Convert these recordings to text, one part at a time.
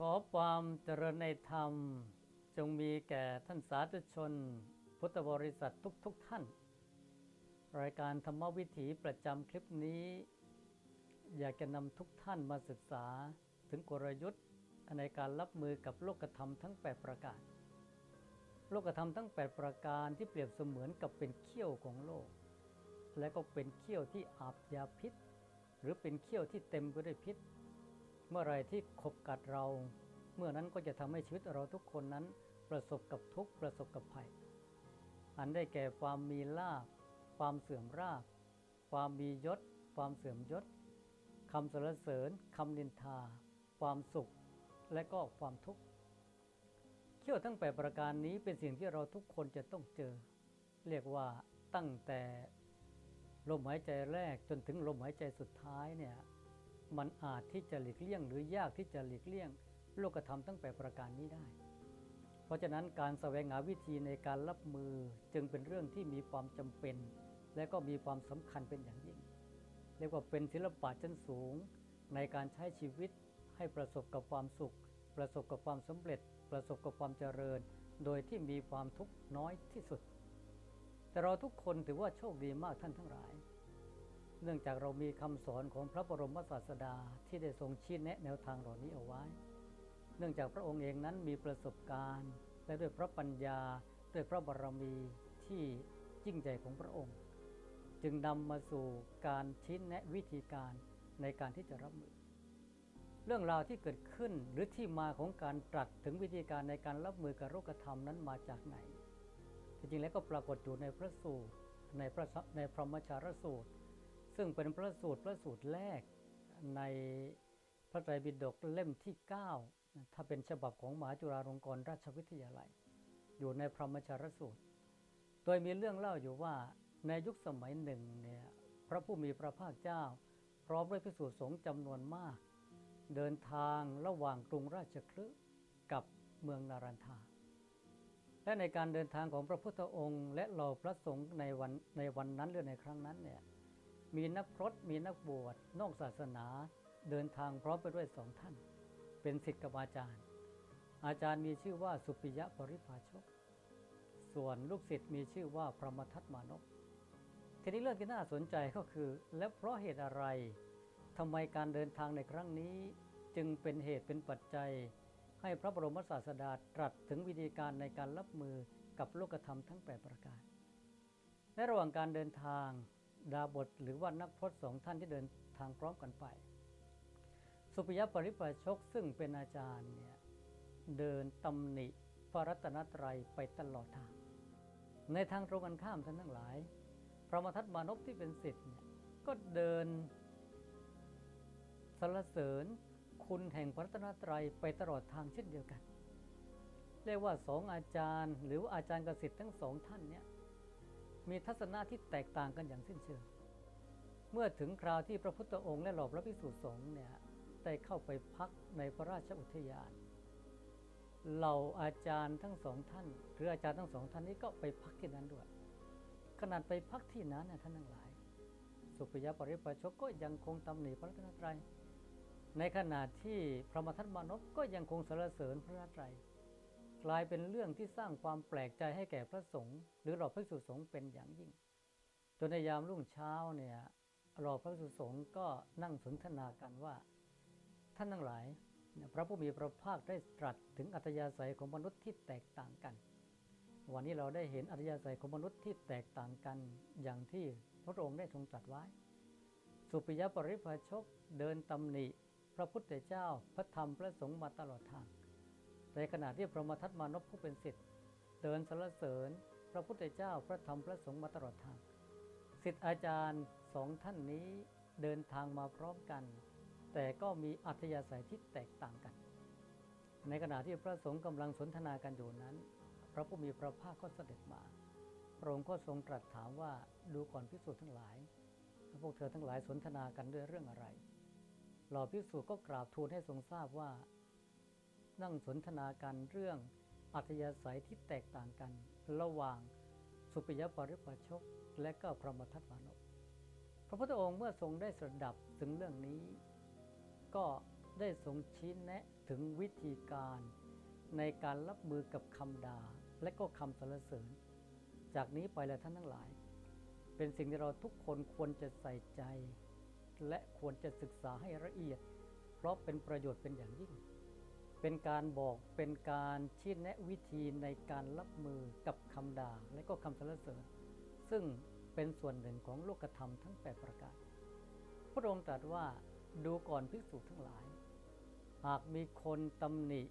ขอความเจริญในธรรม จงมีแก่ท่านสาธุชน พุทธบริษัททุกๆทท่าน รายการธรรมวิถีประจำคลิปนี้ อยากจะนำทุกท่านมาศึกษาถึงกลยุทธ์ในการรับมือกับโลกธรรมทั้ง 8 ประการ โลกธรรมทั้ง 8 ประการที่เปรียบเสมือนกับเป็นเขี้ยวของโลก และก็เป็นเขี้ยวที่อาบยาพิษ หรือเป็นเขี้ยวที่เต็มไปด้วยพิษ เมื่อไรที่ขบกัดเรา เมื่อนั้นก็จะทำให้ชีวิตเราทุกคนนั้น ประสบกับทุกประสบกับภัย อันได้แก่ความมีลาภความเสื่อมราภความมียศ ความเสื่อมยศคำสรรเสริญคำนินทา ความสุข และก็ความทุกข์เขี้ยวทั้งแปดประการนี้เป็นสิ่งที่เราทุกคนจะต้องเจอ เรียกว่าตั้งแต่ลมหายใจแรกจนถึงลมหายใจสุดท้ายเนี่ย มันอาจที่จะหลีกเลี่ยง หรือยากที่จะหลีกเลี่ยง โลกธรรมทั้งแปดประการนี้ได้ เพราะฉะนั้นการแสวงหาวิธีในการรับมือจึงเป็นเรื่องที่มีความจำเป็น และก็มีความสำคัญเป็นอย่างยิ่ง เรียกว่าเป็นศิลปะชั้นสูง ในการใช้ชีวิตให้ประสบกับความสุข ประสบกับความสำเร็จ ประสบกับความเจริญ โดยที่มีความทุกข์น้อยที่สุด แต่เราทุกคนถือว่าโชคดีมากท่านทั้งหลาย เนื่องจากเรามีคำสอนของพระบรมศาสดาที่ได้ทรงชี้แนะแนวทางเหล่านี้เอาไว้ เนื่องจากพระองค์เองนั้นมีประสบการณ์ และด้วยพระปัญญาด้วยพระบารมีที่ยิ่งใหญ่ของพระองค์ จึงนำมาสู่การชี้แนะวิธีการในการที่จะรับมือ เรื่องราวที่เกิดขึ้นหรือที่มาของการตรัสถึงวิธีการในการรับมือกับโรคธรรมนั้นมาจากไหนจริงๆแล้วก็ปรากฏอยู่ในพระสูตรในพระในพรหมชารสูตร ซึ่งเป็นพระสูตรพระสูตรแรกในพระไตรปิฎกเล่มที่ 9 ถ้าเป็นฉบับของมหาจุฬาลงกรณราชวิทยาลัย อยู่ในพรหมชารสูตร โดยมีเรื่องเล่าอยู่ว่าในยุคสมัยหนึ่งเนี่ยพระผู้มีพระภาคเจ้า พร้อมด้วยพิสุสงฆ์จำนวนมาก เดินทางระหว่างกรุงราชคลึกับเมืองนารันทา และในการเดินทางของพระพุทธองค์ และเหล่าพระสงฆ์ในวันในวันนั้นหรือในครั้งนั้นเนี่ย มีนักพรตมีนักบวชนอกศาสนาเดินทางพร้อมไปด้วยสองท่าน เป็นศิษย์กับอาจารย์ อาจารย์มีชื่อว่าสุปิยะปริภาชก ส่วนลูกศิษย์มีชื่อว่าพระมทัตมานพทีนี้เรื่องที่น่าสนใจก็คือ และเพราะเหตุอะไรทำไมการเดินทางในครั้งนี้ จึงเป็นเหตุเป็นปัจจัย ให้พระบรมศาสดาตรัสถึงวิธีการในการรับมือกับโลกธรรมทั้ง 8 ประการในระหว่างการเดินทาง ดาบทหรือว่านักพรตสองท่านที่เดินทางพร้อมกันไป สุปิยะปริปาชกซึ่งเป็นอาจารย์เนี่ยเดินตำหนิพระรัตนตรัยไปตลอดทาง ในทางตรงกันข้ามท่านทั้งหลาย พระมทัตมานพที่เป็นศิษย์เนี่ยก็เดินสรรเสริญคุณแห่งพระรัตนตรัยไปตลอดทางเช่นเดียวกัน เรียกว่าสองอาจารย์ หรือว่าอาจารย์กสิทธิ์ทั้งสองท่านเนี่ย มีทัศนะที่แตกต่างกันอย่างสิ้นเชิง เมื่อถึงคราวที่พระพุทธองค์และเหล่าพระภิกษุสงฆ์เนี่ยได้เข้าไปพักในพระราชอุทยาน เหล่าอาจารย์ทั้งสองท่าน หรืออาจารย์ทั้งสองท่านนี้ก็ไปพักที่นั้นด้วยขนาดไปพักที่นั้นนะท่านทั้งหลาย สุปิยะปริปชกก็ยังคงตำหนิพระรัตนตรัย ในขณะที่พระมทัตมานพก็ยังคงสรรเสริญพระรัตนตรัย กลายเป็นเรื่องที่สร้างความแปลกใจให้แก่พระสงฆ์หรือเราพระสุสงฆ์เป็นอย่างยิ่ง จนในยามรุ่งเช้าเนี่ยเราพระสุสงฆ์ก็นั่งสนทนากันว่า ท่านทั้งหลายพระผู้มีพระภาคได้ตรัสถึงอัธยาศัยของมนุษย์ที่แตกต่างกัน วันนี้เราได้เห็นอัธยาศัยของมนุษย์ที่แตกต่างกันอย่างที่พระองค์ได้ทรงตรัสไว้ สุปิยะปริภาชกเดินตำหนิ พระพุทธเจ้าพระธรรมพระสงฆ์มาตลอดทาง ในขณะที่พระมทัตมานพผู้เป็นศิษย์เดินสรรเสริญ พระพุทธเจ้าพระธรรมพระสงฆ์มาตลอดทางศิษย์อาจารย์สองท่านนี้เดินทางมาพร้อมกัน แต่ก็มีอัธยาศัยที่แตกต่างกัน ในขณะที่พระสงฆ์กำลังสนทนากันอยู่นั้น พระผู้มีพระภาคก็เสด็จมาพระองค์ก็ทรงตรัสถามว่าดูก่อนพิสูจน์ทั้งหลายพวกเธอทั้งหลายสนทนากันด้วยเรื่องอะไร เหล่าพิสูจน์ก็กราบทูลให้ทรงทราบว่า นั่งสนทนากันเรื่องอัธยาศัยที่แตกต่างกัน ระหว่างสุปิยปริปาชกและก็พระมทัตวานพพระพุทธองค์เมื่อทรงได้สดับถึงเรื่องนี้ ก็ได้ทรงชี้แนะถึงวิธีการในการรับมือกับคำด่าและก็คำสรรเสริญ จากนี้ไปแล้วท่านทั้งหลาย เป็นสิ่งที่เราทุกคนควรจะใส่ใจ และควรจะศึกษาให้ละเอียด เพราะเป็นประโยชน์เป็นอย่างยิ่ง เป็นการบอกเป็นการชี้แนะวิธีในการรับมือกับคำด่าและก็คำสรรเสริญ ซึ่งเป็นส่วนหนึ่งของโลกธรรมทั้ง 8 ประการพระองค์ตรัสว่าดูก่อนภิกษุทั้งหลาย หากมีคนตำหนิ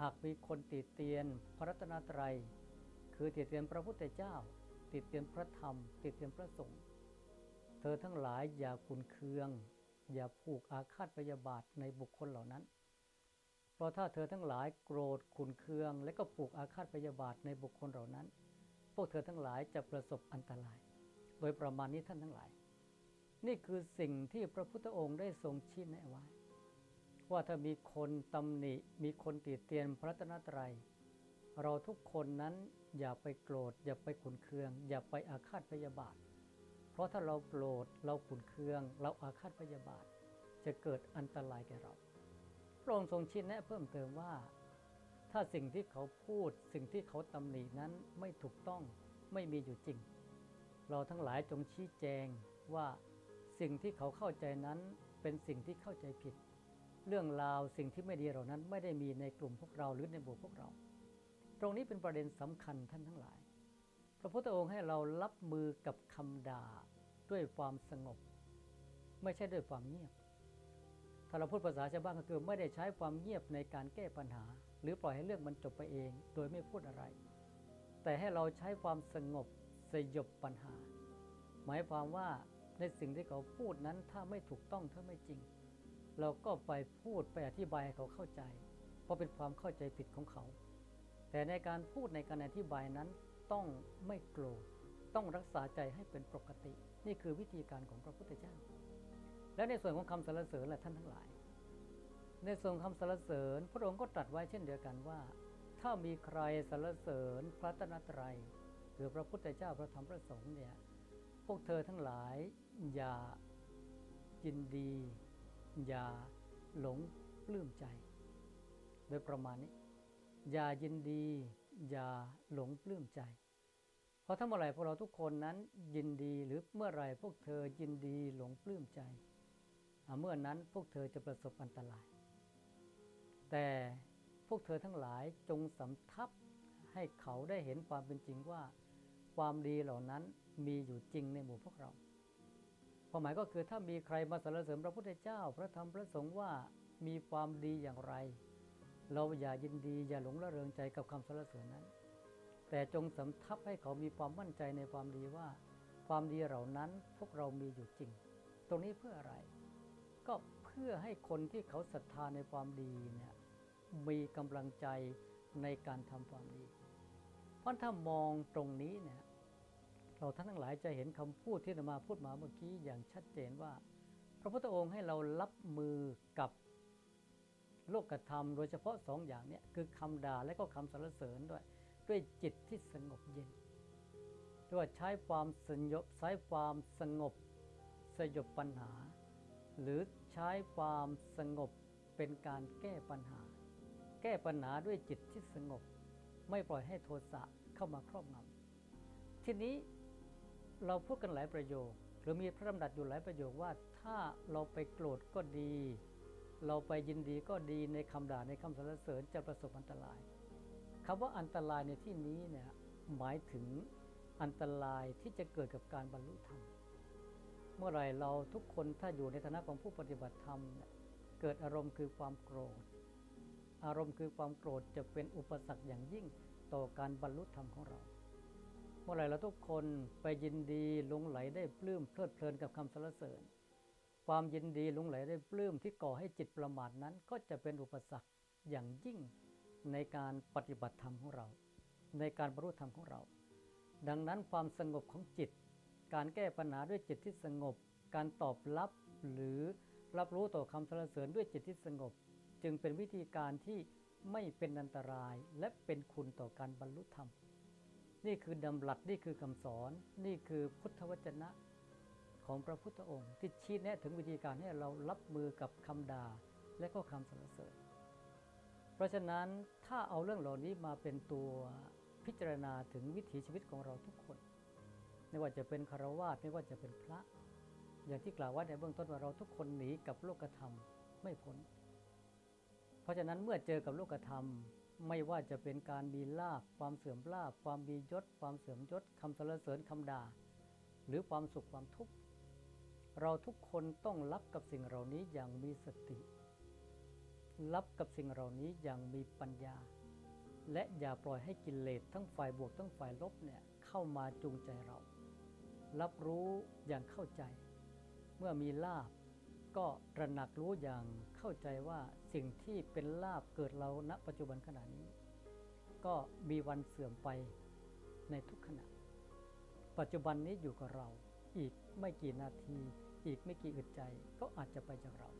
หากมีคนติเตียนพระรัตนตรัย คือติเตียนพระพุทธเจ้า ติเตียนพระธรรม ติเตียนพระสงฆ์เธอทั้งหลายอย่าขุนเคือง อย่าผูกอาฆาตพยาบาทในบุคคลเหล่านั้น เพราะถ้าเธอทั้งหลายโกรธขุนเคือง และก็ผูกอาฆาตพยาบาทในบุคคลเหล่านั้น พวกเธอทั้งหลายจะประสบอันตราย โดยประมาณนี้ท่านทั้งหลาย นี่คือสิ่งที่พระพุทธองค์ได้ทรงชี้แนะไว้ ว่าถ้ามีคนตำหนิมีคนติเตียนพระตนตรัย เราทุกคนนั้นอย่าไปโกรธ อย่าไปขุนเคือง อย่าไปอาฆาตพยาบาท เพราะถ้าเราโกรธเราขุนเคือง เราอาฆาตพยาบาท จะเกิดอันตรายแก่เรา พระองค์ทรงชี้แนะเพิ่มเติมว่า ถ้าสิ่งที่เขาพูดสิ่งที่เขาตำหนินั้นไม่ถูกต้องไม่มีอยู่จริง เราทั้งหลายจงชี้แจงว่าสิ่งที่เขาเข้าใจนั้นเป็นสิ่งที่เข้าใจผิด เรื่องราวสิ่งที่ไม่ดีเหล่านั้นไม่ได้มีในกลุ่มพวกเราหรือในบุคพวกเรา ตรงนี้เป็นประเด็นสำคัญท่านทั้งหลาย พระพุทธองค์ให้เรารับมือกับคำด่าด้วยความสงบ ไม่ใช่ด้วยความเงียบ ถ้าเราพูดภาษาชาวบ้านก็คือไม่ได้ใช้ความเงียบในการแก้ปัญหา หรือปล่อยให้เรื่องมันจบไปเอง โดยไม่พูดอะไร แต่ให้เราใช้ความสงบสยบปัญหา หมายความว่าในสิ่งที่เขาพูดนั้นถ้าไม่ถูกต้องถ้าไม่จริง เราก็ไปพูดไปอธิบายให้เขาเข้าใจ เพราะเป็นความเข้าใจผิดของเขา แต่ในการพูดในการอธิบายนั้นต้องไม่โกรธต้องรักษาใจให้เป็นปกติ นี่คือวิธีการของพระพุทธเจ้า และในส่วนของคำสรรเสริญและท่านทั้งหลาย ในส่วนคำสรรเสริญ พระองค์ก็ตรัสไว้เช่นเดียวกันว่า ถ้ามีใครสรรเสริญพระตนตรัยคือพระพุทธเจ้าพระธรรมพระสงฆ์เนี่ยพวกเธอทั้งหลายอย่ายินดี อย่าหลงปลื้มใจ โดยประมาณนี้ อย่ายินดี อย่าหลงปลื้มใจ เพราะถ้าเมื่อไหร่พวกเราทุกคนนั้นยินดีหรือเมื่อไหร่พวกเธอยินดีหลงปลื้มใจ เมื่อนั้นพวกเธอจะประสบอันตราย แต่พวกเธอทั้งหลายจงสำทับให้เขาได้เห็นความเป็นจริงว่า ความดีเหล่านั้นมีอยู่จริงในหมู่พวกเราความหมายก็คือถ้ามีใครมาสรรเสริญพระพุทธเจ้า พระธรรมพระสงฆ์ว่ามีความดีอย่างไร เราอย่ายินดีอย่าหลงระเริงใจกับคำสรรเสริญนั้น แต่จงสำทับให้เขามีความมั่นใจในความดีว่า ความดีเหล่านั้นพวกเรามีอยู่จริง ตรงนี้เพื่ออะไร ก็เพื่อให้คนที่เขาศรัทธาในความดีเนี่ยมีกำลังใจในการทำความดี เพราะถ้ามองตรงนี้เนี่ยเราท่านทั้งหลายจะเห็นคำพูดที่นมาพูดมาเมื่อกี้อย่างชัดเจนว่า พระพุทธองค์ให้เรารับมือกับโลกธรรม โดยเฉพาะสองอย่างเนี้คือคำด่าและก็คำสรรเสริญด้วย ด้วยจิตที่สงบเย็นด้วยใช้ความสยบใช้ความสงบสยบปัญหา หรือใช้ความสงบเป็นการแก้ปัญหา แก้ปัญหาด้วยจิตที่สงบ ไม่ปล่อยให้โทสะเข้ามาครอบงำทีนี้เราพูดกันหลายประโยค หรือมีพระดำรัสอยู่หลายประโยคว่าถ้าเราไปโกรธก็ดี เราไปยินดีก็ดีในคำด่าในคำสรรเสริญจะประสบอันตรายคำว่าอันตรายในที่นี้เนี่ยหมายถึงอันตรายที่จะเกิดกับการบรรลุธรรม เมื่อไรเราทุกคนถ้าอยู่ในฐานะของผู้ปฏิบัติธรรม เกิดอารมณ์คือความโกรธ อารมณ์คือความโกรธจะเป็นอุปสรรคอย่างยิ่งต่อการบรรลุธรรมของเรา เมื่อไรเราทุกคนไปยินดีหลงไหลได้ปลื้มเพลิดเพลินกับคำสรรเสริญ ความยินดีหลงไหลได้ปลื้มที่ก่อให้จิตประมาทนั้น ก็จะเป็นอุปสรรคอย่างยิ่งในการปฏิบัติธรรมของเรา ในการบรรลุธรรมของเรา ดังนั้นความสงบของจิต การแก้ปัญหาด้วยจิตที่สงบ การตอบรับหรือรับรู้ต่อคำสรรเสริญด้วยจิตที่สงบ จึงเป็นวิธีการที่ไม่เป็นอันตรายและเป็นคุณต่อการบรรลุธรรม นี่คือดำรัสนี่คือคำสอน นี่คือพุทธวจนะของพระพุทธองค์ ที่ชี้แนะถึงวิธีการให้เรารับมือกับคำด่าและก็คำสรรเสริญ เพราะฉะนั้นถ้าเอาเรื่องเหล่านี้มาเป็นตัวพิจารณาถึงวิถีชีวิตของเราทุกคน ไม่ว่าจะเป็นคารวาสไม่ว่าจะเป็นพระ อย่างที่กล่าวไว้ในเบื้องต้นว่าเราทุกคนหนีกับโลกธรรมไม่พ้น เพราะฉะนั้นเมื่อเจอกับโลกธรรม ไม่ว่าจะเป็นการมีลาภความเสื่อมลาภความมียศ ความเสื่อมยศคำสรรเสริญคำด่า หรือความสุขความทุกข์เราทุกคนต้องรับกับสิ่งเหล่านี้อย่างมีสติ รับกับสิ่งเหล่านี้อย่างมีปัญญา และอย่าปล่อยให้กิเลสทั้งฝ่ายบวกทั้งฝ่ายลบเนี่ยเข้ามาจูงใจเรา รับรู้อย่างเข้าใจ เมื่อมีลาบ ก็ตระหนักรู้อย่างเข้าใจว่าสิ่งที่เป็นลาบเกิดเราณปัจจุบันขณะนี้ ก็มีวันเสื่อมไปในทุกขณะ ปัจจุบันนี้อยู่กับเรา อีกไม่กี่นาที อีกไม่กี่อึดใจก็อาจจะไปจากเรา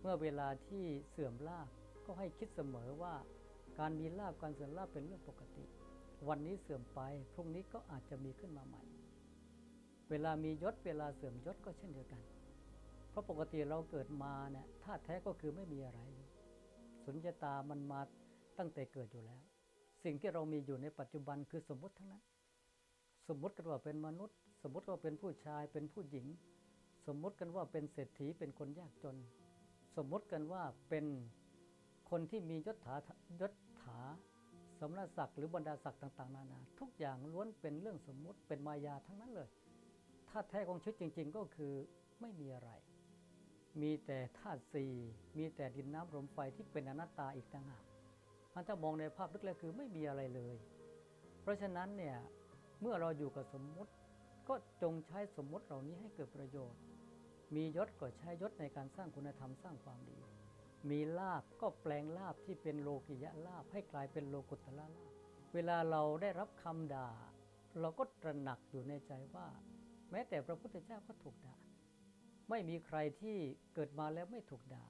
เมื่อเวลาที่เสื่อมลาบก็ให้คิดเสมอว่า การมีลาบการเสื่อมลาบเป็นเรื่องปกติ วันนี้เสื่อมไป พรุ่งนี้ก็อาจจะมีขึ้นมาใหม่ เวลามียศเวลาเสื่อมยศก็เช่นเดียวกัน เพราะปกติเราเกิดมาเนี่ยท่าแท้ก็คือไม่มีอะไร สุญญตามันมาตั้งแต่เกิดอยู่แล้ว สิ่งที่เรามีอยู่ในปัจจุบันคือสมมติทั้งนั้น สมมติกันว่าเป็นมนุษย์ สมมติว่าเป็นผู้ชายเป็นผู้หญิง สมมติกันว่าเป็นเศรษฐีเป็นคนยากจน สมมติกันว่าเป็นคนที่มียศถายศถาสมณศักดิ์หรือบรรดาศักดิ์ต่าง ๆ นานา ทุกอย่างล้วนเป็นเรื่องสมมุติเป็นมายาทั้งนั้นเลยาตุแท้ของชีวิตจริง ๆ ก็คือไม่มีอะไร มีแต่ธาตุสี่มีแต่ดินน้ำลมไฟที่เป็นอนัตตาอีกต่างหากมันถ้ามองในภาพลึกแล้วคือไม่มีอะไรเลย เพราะฉะนั้นเนี่ยเมื่อเราอยู่กับสมมุติ ก็จงใช้สมมุติเหล่านี้ให้เกิดประโยชน์ มียศก็ใช้ยศในการสร้างคุณธรรมสร้างความดี มีลาบก็แปลงลาบที่เป็นโลกิยะลาบให้กลายเป็นโลกุตตะลาบเวลาเราได้รับคำด่า เราก็ตระหนักอยู่ในใจว่า แม้แต่พระพุทธเจ้าก็ถูกด่า ไม่มีใครที่เกิดมาแล้วไม่ถูกด่า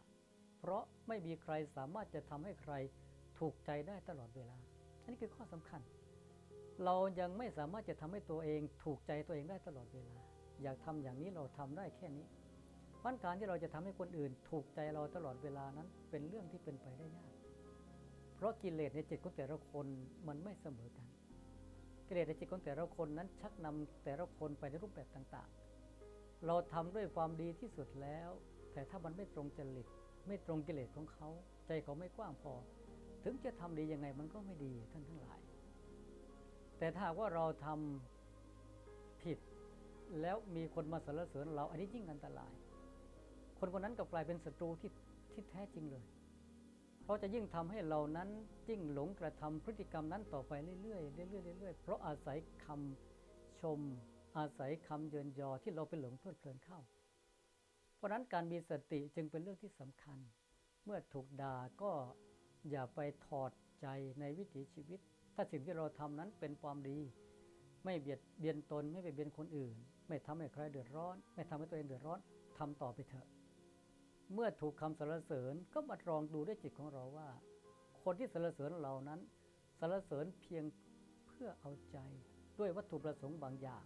เพราะไม่มีใครสามารถจะทำให้ใครถูกใจได้ตลอดเวลา อันนี้คือข้อสำคัญ เรายังไม่สามารถจะทำให้ตัวเองถูกใจตัวเองได้ตลอดเวลา อยากทำอย่างนี้เราทำได้แค่นี้พันการที่เราจะทำให้คนอื่นถูกใจเราตลอดเวลานั้น เป็นเรื่องที่เป็นไปได้ยาก เพราะกิเลสในจิตของแต่ละคนมันไม่เสมอกัน กิเลสในจิตของแต่ละคนนั้นชักนำแต่ละคนไปในรูปแบบต่างๆ เราทำด้วยความดีที่สุดแล้ว แต่ถ้ามันไม่ตรงจริต ไม่ตรงกิเลสของเขา ใจเขาไม่กว้างพอ ถึงจะทำดียังไงมันก็ไม่ดีท่านทั้งหลาย แต่ถ้าว่าเราทำผิดแล้วมีคนมาสรรเสริญเราอันนี้ยิ่งอันตราย คนคนนั้นกลับกลายเป็นศัตรูที่ที่แท้จริงเลย ราะจะยิ่งทำให้เรานั้นยิ่งหลงกระทำพฤติกรรมนั้นต่อไปเรื่อยๆเรื่อยๆเรื่อยๆ เพราะอาศัยคำชม อาศัยคำเยินยอที่เราไปหลงเพลิดเพลินเข้า เพราะนั้นการมีสติจึงเป็นเรื่องที่สำคัญ เมื่อถูกด่าก็อย่าไปถอดใจในวิถีชีวิต ถ้าสิ่งที่เราทำนั้นเป็นความดี ไม่เบียดเบียนตนไม่ไปเบียนคนอื่น ไม่ทำให้ใครเดือดร้อน ไม่ทำให้ตัวเองเดือดร้อนทำต่อไปเถอะ เมื่อถูกคำสรรเสริญก็มาลองดูด้วยจิตของเราว่า คนที่สรรเสริญเรานั้นสรรเสริญเพียงเพื่อเอาใจ ด้วยวัตถุประสงค์บางอย่าง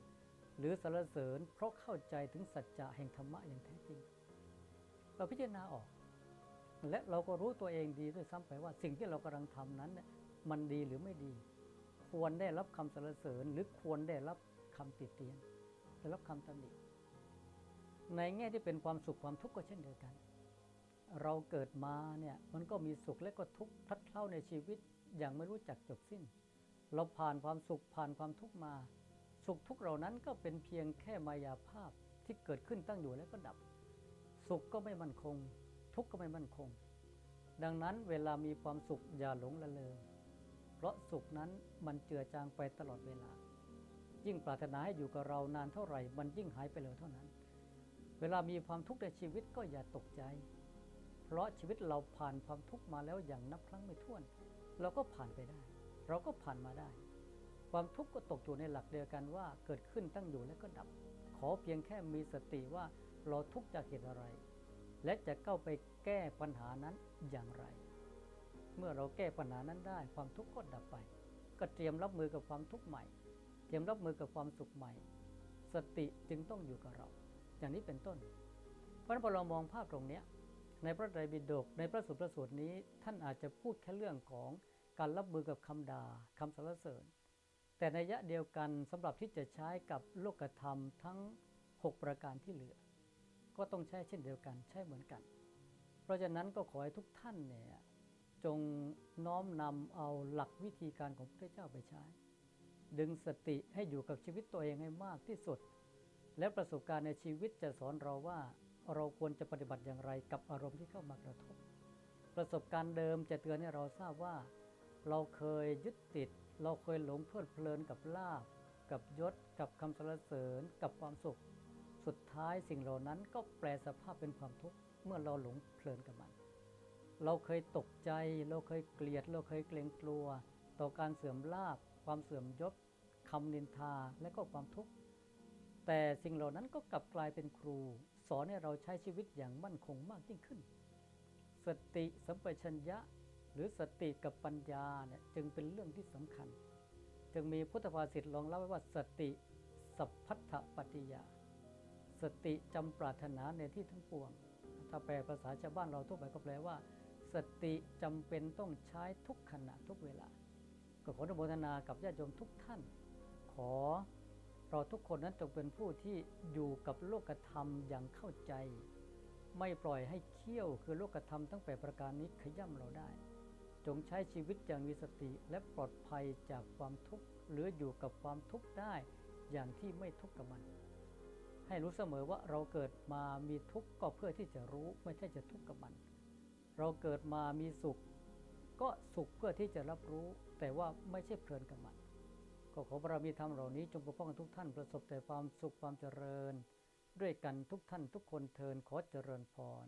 หรือสรรเสริญเพราะเข้าใจถึงสัจจะแห่งธรรมะอย่างแท้จริง เราพิจารณาออก และเราก็รู้ตัวเองดีด้วยซ้ำไปว่าสิ่งที่เรากำลังทำนั้นเนี่ยมันดีหรือไม่ดี ควรได้รับคำสรรเสริญหรือควรได้รับคำติเตียนได้รับคำตำหนิในแง่ที่เป็นความสุขความทุกข์ก็เช่นเดียวกัน เราเกิดมาเนี่ยมันก็มีสุขและก็ทุกข์พลัดเพล้าในชีวิตอย่างไม่รู้จักจบสิ้น เราผ่านความสุขผ่านความทุกข์มา สุขทุกข์เหล่านั้นก็เป็นเพียงแค่มายาภาพที่เกิดขึ้นตั้งอยู่แล้วก็ดับ สุขก็ไม่มั่นคง ทุกข์ก็ไม่มั่นคง ดังนั้นเวลามีความสุขอย่าหลงละเลงเพราะสุขนั้นมันเจือจางไปตลอดเวลา ยิ่งปรารถนาให้อยู่กับเรานานเท่าไหร่ มันยิ่งหายไปเร็วเท่านั้น เวลามีความทุกข์ในชีวิตก็อย่าตกใจ เพราะชีวิตเราผ่านความทุกข์มาแล้วอย่างนับครั้งไม่ถ้วน เราก็ผ่านไปได้ เราก็ผ่านมาได้ ความทุกข์ก็ตกอยู่ในหลักเดียวกันว่าเกิดขึ้นตั้งอยู่แล้วก็ดับ ขอเพียงแค่มีสติว่าเราทุกข์จากเหตุอะไร และจะเข้าไปแก้ปัญหานั้นอย่างไร เมื่อเราแก้ปัญหานั้นได้ ความทุกข์ก็ดับไป ก็เตรียมรับมือกับความทุกข์ใหม่ เตรียมรับมือกับความสุขใหม่ สติจึงต้องอยู่กับเรา อย่างนี้เป็นต้น เพราะนั้นพอเรามองภาพตรงนี้ ในพระไตรปิฎกในพระสุตรสูตรนี้ ท่านอาจจะพูดแค่เรื่องของการรับมือกับคำด่าคำสรรเสริญ แต่ในยะเดียวกันสำหรับที่จะใช้กับโลกธรรมทั้ง 6 ประการที่เหลือ ก็ต้องใช้เช่นเดียวกันใช่เหมือนกัน เพราะฉะนั้นก็ขอให้ทุกท่านเนี่ยจงน้อมนำเอาหลักวิธีการของพระเจ้าไปใช้ ดึงสติให้อยู่กับชีวิตตัวเองให้มากที่สุด และประสบการณ์ในชีวิตจะสอนเราว่า เราควรจะปฏิบัติอย่างไรกับอารมณ์ที่เข้ามากระทบ ประสบการณ์เดิมจะเตือนให้เราทราบว่า เราเคยยึดติด เราเคยหลงเพลิดเพลินกับลาบ กับยศ กับคำสรรเสริญ กับความสุข สุดท้ายสิ่งเหล่านั้นก็แปลสภาพเป็นความทุกข์เมื่อเราหลงเพลินกับมัน เราเคยตกใจ เราเคยเกลียด เราเคยเกรงกลัว ต่อการเสื่อมลาบ ความเสื่อมยศคำนินทาและก็ความทุกข์ แต่สิ่งเหล่านั้นก็กลับกลายเป็นครู สอนให้เราใช้ชีวิตอย่างมั่นคงมากยิ่งขึ้น สติสัมปชัญญะ หรือสติกับปัญญาเนี่ยจึงเป็นเรื่องที่สำคัญ จึงมีพุทธภาษิตรองเล่าไว้ว่าสติสัพพัทธปฏิยา สติจำปรารถนาในที่ทั้งปวง ถ้าแปลภาษาชาวบ้านเราทั่วไปก็แปลว่า สติจำเป็นต้องใช้ทุกขณะทุกเวลา ก็ขออนุโมทนากับญาติโยมทุกท่าน ขอ เราทุกคนนั้นจงเป็นผู้ที่อยู่กับโลกธรรมอย่างเข้าใจ ไม่ปล่อยให้เขี้ยวคือโลกธรรมทั้งแปดประการนี้ขย่ำเราได้ จงใช้ชีวิตอย่างมีสติและปลอดภัยจากความทุกข์หรืออยู่กับความทุกข์ได้อย่างที่ไม่ทุกข์กับมัน ให้รู้เสมอว่าเราเกิดมามีทุกข์ก็เพื่อที่จะรู้ไม่ใช่จะทุกข์กับมัน เราเกิดมามีสุข ก็สุขเพื่อที่จะรับรู้ แต่ว่าไม่ใช่เพลินกับมัน ก็ขอบารมีธรรมเหล่านี้จงปกป้องทุกท่านประสบแต่ความสุขความเจริญ ด้วยกันทุกท่านทุกคนเทินขอเจริญพร